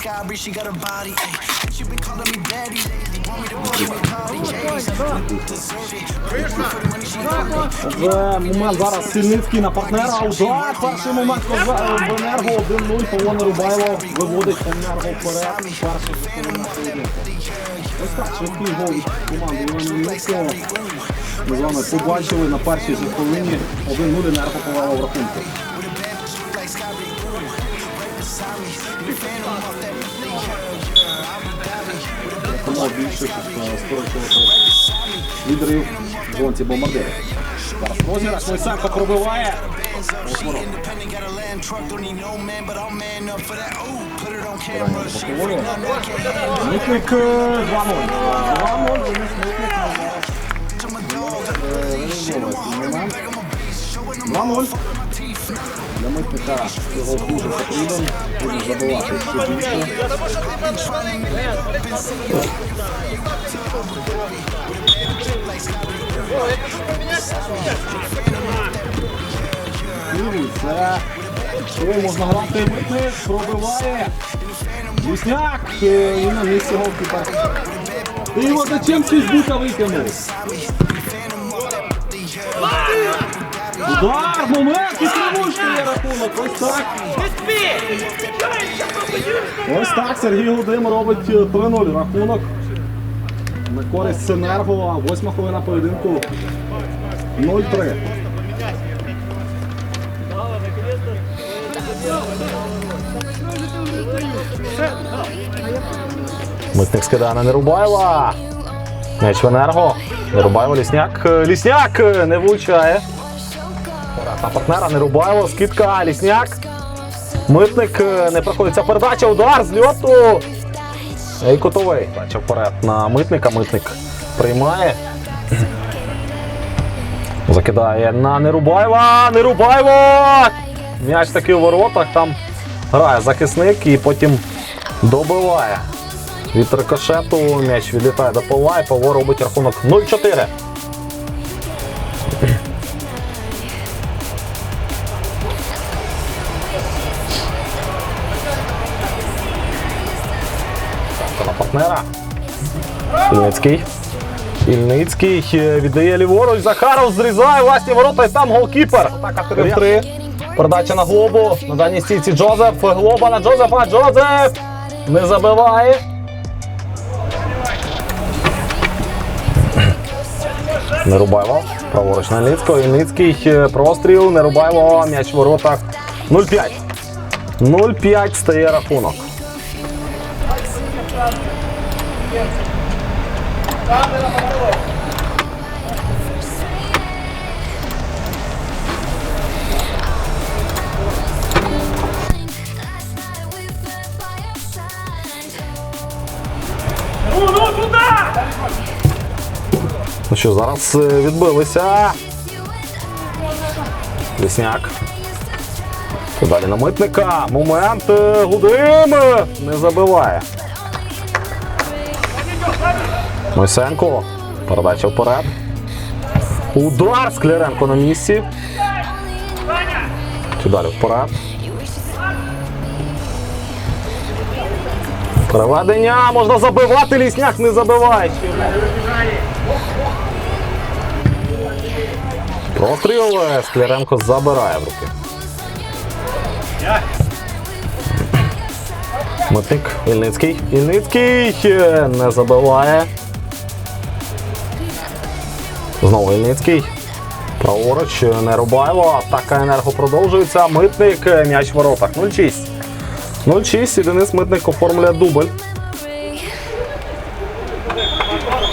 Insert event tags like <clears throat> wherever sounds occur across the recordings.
authority, Sky she got a body. ayy. She been calling me daddy lately, want me to me. Отже, момент зараз Сильницький на партнера. Удар. Перший момент Коза- в Енерго 1-0. Павло Нерубайло виводить Енерго вперед. Перший момент. Ось так, швидкий гол команди Івана. Ми з вами побачили на першій же хвилині 1-0 Енерго повела в рахунку. Тому більше щоб е, скорочувати лідерів в гонці бомбардирів. Зараз розіграш Лисенко пробиває. Митник е, 2-0. 2-0. Денис Митник на зараз. Е, момент. 2-0. Для Митника його дуже потрібен. Буде забивати ще більше. Це що можна грати митник, пробиває. Лісняк, е, і на місці голкіпер. І Водаченський з бута викинув. Удар, момент, і тривожний рахунок. Ось так. Ось так Сергій Гудим робить е, 3-0 рахунок. На користь Синерго, восьма хвилина поєдинку 0-3. Митник скидає на Нерубаєва. М'яч в енерго. Нерубаєва, Лісняк. Е, Лісняк е, не влучає. На партнера Нерубаєва. Скидка. Лісняк. Митник е, не проходить. Ця передача. Удар з льоту. І кутовий. Бачив вперед на митника. Митник приймає. Закидає на Нерубаєва. Нерубаєва! М'яч таки у воротах. Там грає захисник і потім добиває. Від рикошету м'яч відлітає до пола і Павло робить рахунок 0-4. Партнера. Ільницький. Ільницький е, віддає ліворуч. Захаров зрізає власні ворота і там голкіпер. Атака 3-3. Передача на Глобу. На даній стійці Джозеф. Глоба на Джозефа. Джозеф не забиває. <clears throat> Нерубайло. Праворуч на Ільницького. Ільницький е, простріл. Нерубайло. М'яч в воротах. 0-5. 0-5 стає рахунок. Ну що, зараз е, відбилися. Лісняк. Далі на митника. Момент. е, Гудим. Не забиває. Мойсенко. Передача вперед. Удар Скляренко на місці. Чи далі вперед. Переведення. Можна забивати. Лісняк не забиває. Простріл Скляренко забирає в руки. Митник Ільницький. Ільницький не забиває. Знову Ільницький. Праворуч е, Нерубайло. Атака енерго продовжується. Митник. е, М'яч в воротах. 0-6. 0-6. І Денис Митник оформлює дубль.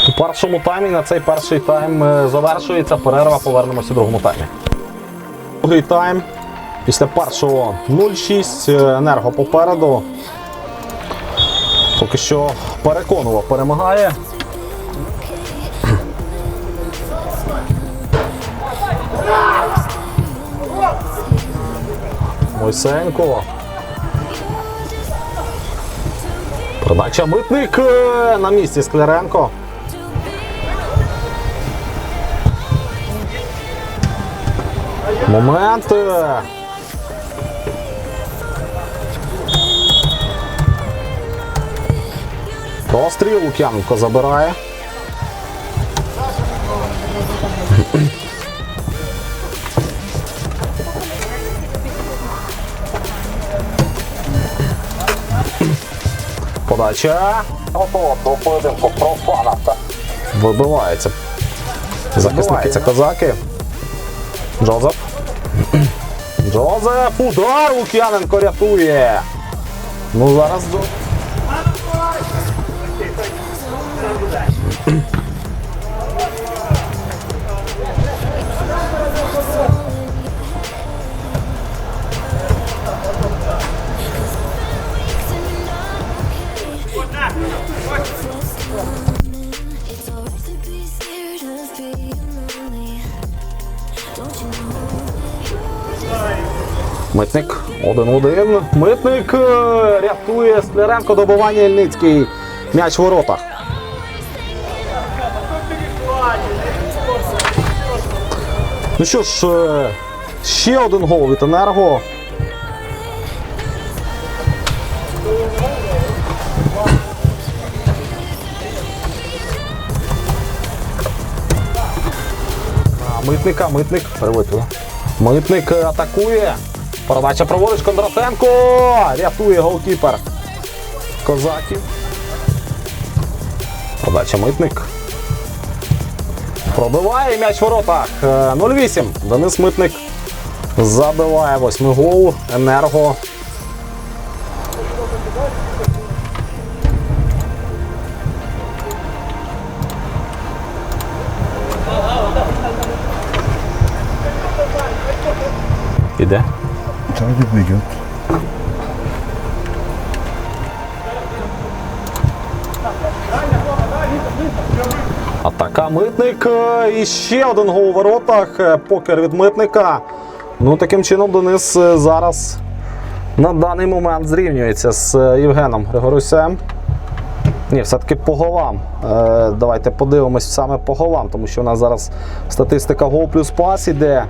У першому таймі на цей перший тайм е, завершується. Перерва. Повернемося у другому таймі. Другий тайм. Після першого 0-6. е, Енерго попереду. Поки що переконливо перемагає. Мойсенко. Передача митник е, на місці Скляренко. Момент. Е. Простріл Лук'янко забирає. Подача. Готово поєдинку профана. Вибивається. Захисники козаки. Джозеф. Джозеф, удар Лук'яненко рятує. Ну зараз Митник 1-1. Митник е, рятує Скляренко добування Ільницький. М'яч в воротах. Ну що ж, е, ще один гол від Енерго. Митника, митник. Переводь. Митник атакує. Передача проводить Кондратенко. Рятує голкіпер. Козаків. Подача митник. Пробиває м'яч в воротах. Е, 0-8. Денис Митник забиває восьмий гол. Енерго. Іде. Tabii buyurun. Атака митник. е, І ще один гол у воротах. Е, Покер від митника. Ну, таким чином Денис е, зараз на даний момент зрівнюється з Євгеном Григорусем. Ні, все-таки по голам. Давайте подивимось саме по голам, тому що у нас зараз статистика гол плюс пас іде.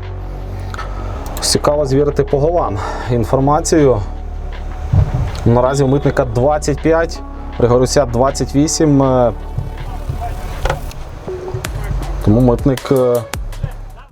Цікаво звірити по голам інформацію. Наразі у митника 25, Григорюся 28. е, тому митник е,